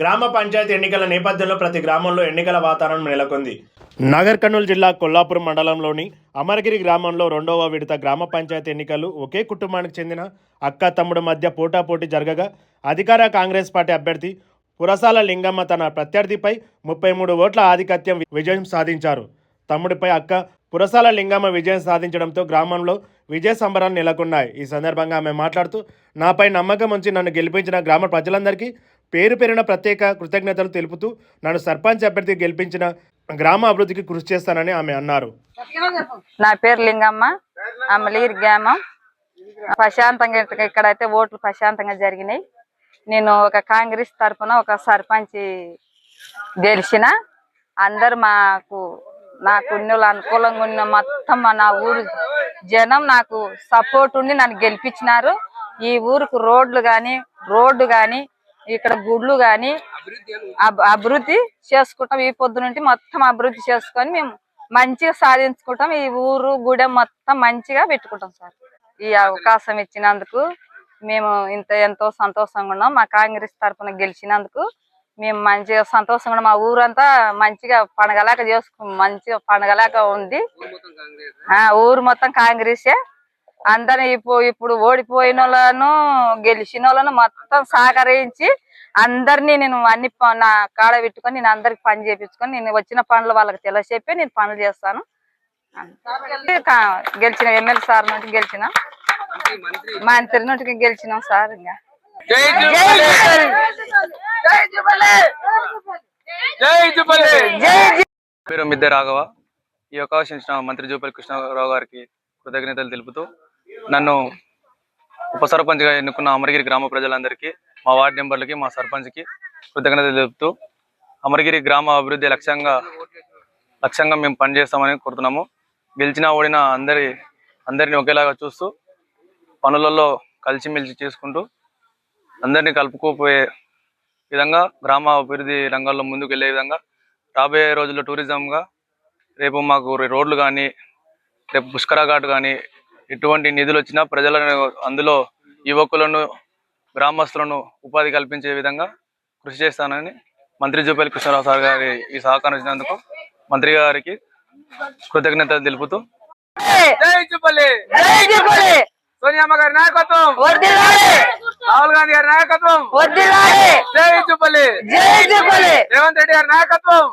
గ్రామ పంచాయతీ ఎన్నికల నేపథ్యంలో ప్రతి గ్రామంలో ఎన్నికల వాతావరణం నెలకొంది. నగర్ కర్నూలు జిల్లా కొల్లాపురం మండలంలోని అమరగిరి గ్రామంలో రెండవ విడత గ్రామ పంచాయతీ ఎన్నికలు ఒకే కుటుంబానికి చెందిన అక్క తమ్ముడు మధ్య పోటాపోటీ జరగగా అధికార కాంగ్రెస్ పార్టీ అభ్యర్థి పురసాల లింగమ్మ తన ప్రత్యర్థిపై ముప్పై మూడు ఓట్ల ఆధిపత్యం విజయం సాధించారు. తమ్ముడిపై అక్క పురసాల లింగమ్మ విజయం సాధించడంతో గ్రామంలో విజయ సంబరాలు నెలకొన్నాయి. ఈ సందర్భంగా ఆమె మాట్లాడుతూ నాపై నమ్మకం ఉంచి నన్ను గెలిపించిన గ్రామ ప్రజలందరికీ పేరు పేరున ప్రత్యేక కృతజ్ఞతలు తెలుపుతూ నన్ను సర్పంచ్ అభ్యర్థి గెలిపించిన గ్రామ అభివృద్ధికి కృషి చేస్తానని ఆమె అన్నారు. నా పేరు లింగమ్మ. అమలీర్ గ్రామం. ప్రశాంతంగా ఇక్కడైతే ఓట్లు ప్రశాంతంగా జరిగినాయి. నేను ఒక కాంగ్రెస్ తరఫున ఒక సర్పంచ్ గెలిచిన. అందరు మాకు నాకు ఉన్నోళ్ళు అనుకూలంగా ఉన్న మొత్తం నా ఊరు జనం నాకు సపోర్ట్ ఉండి నన్ను గెలిపించినారు. ఈ ఊరుకు రోడ్లు కానీ రోడ్డు కానీ ఇక్కడ గుడ్లు గాని అభివృద్ధి చేసుకుంటాం. ఈ పొద్దు నుండి మొత్తం అభివృద్ధి చేసుకొని మేము మంచిగా సాధించుకుంటాం. ఈ ఊరు గుడెం మొత్తం మంచిగా పెట్టుకుంటాం సార్. ఈ అవకాశం ఇచ్చినందుకు మేము ఇంత ఎంతో సంతోషంగా ఉన్నాం. మా కాంగ్రెస్ తరఫున గెలిచినందుకు మేము మంచిగా సంతోషంగా మా ఊరంతా మంచిగా పండగలాగా చేసుకు మంచిగా పండగలాగా ఉంది. ఆ ఊరు మొత్తం కాంగ్రెసే. అందరిని ఇప్పుడు ఇప్పుడు ఓడిపోయిన వాళ్ళను గెలిచిన వాళ్ళను మొత్తం సహకరించి అందరినీ నేను అన్ని నా కాడ పెట్టుకొని నేను అందరికి పని చేపించుకొని నేను వచ్చిన పనులు వాళ్ళకి తెలియచెప్పి నేను పనులు చేస్తాను. గెలిచిన ఎమ్మెల్యే సార్ నుండి గెలిచిన? మంత్రి నుండి గెలిచినాం సార్ ఇంకా పేరు మిద్దె రాఘవ. ఈ అవకాశం ఇచ్చిన మంత్రి జూపల్లి కృష్ణారావు గారికి కృతజ్ఞతలు తెలుపుతూ నన్ను ఉప సర్పంచ్గా ఎన్నుకున్న అమరగిరి గ్రామ ప్రజలందరికీ మా వార్డు మెంబర్లకి మా సర్పంచ్కి కృతజ్ఞతలు తెలుపుతూ అమరగిరి గ్రామ అభివృద్ధి లక్ష్యంగా లక్ష్యంగా మేము పనిచేస్తామని కోరుతున్నాము. గెలిచినా ఓడినా అందరి అందరిని ఒకేలాగా చూస్తూ పనులలో కలిసిమెలిసి చేసుకుంటూ అందరినీ కలుపుకోపోయే విధంగా గ్రామ అభివృద్ధి రంగాల్లో ముందుకు వెళ్ళే విధంగా రాబోయే రోజుల్లో టూరిజంగా రేపు మాకు రోడ్లు కానీ రేపు పుష్కర ఘాట్ కానీ ఎటువంటి నిధులు వచ్చినా ప్రజలను అందులో యువకులను గ్రామస్తులను ఉపాధి కల్పించే విధంగా కృషి చేస్తానని మంత్రి జూపల్లి కృష్ణారావు సార్ గారి ఈ సహకారం ఇచ్చినందుకు మంత్రి గారికి కృతజ్ఞతలు తెలుపుతూ. సోనియమ్మ గారి నాయకత్వం! రాహుల్ గాంధీ గారి నాయకత్వం! జై జూపల్లి! రేవంత్ రెడ్డి గారి నాయకత్వం!